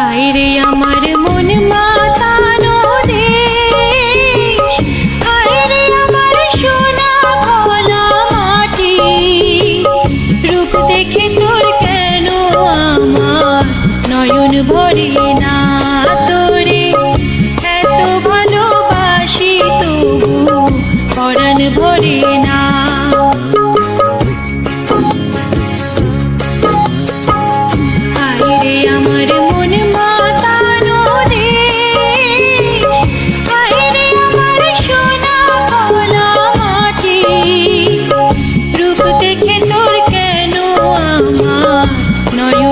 হায় রে আমার মন মাতানো দেশ হায় রে আমার সোনা ভোলা মাটি। রূপ দেখে তোর কেন আমার নয়ন ভরি না তোরে? এত ভালোবাসি তবু পরাণ ভরি না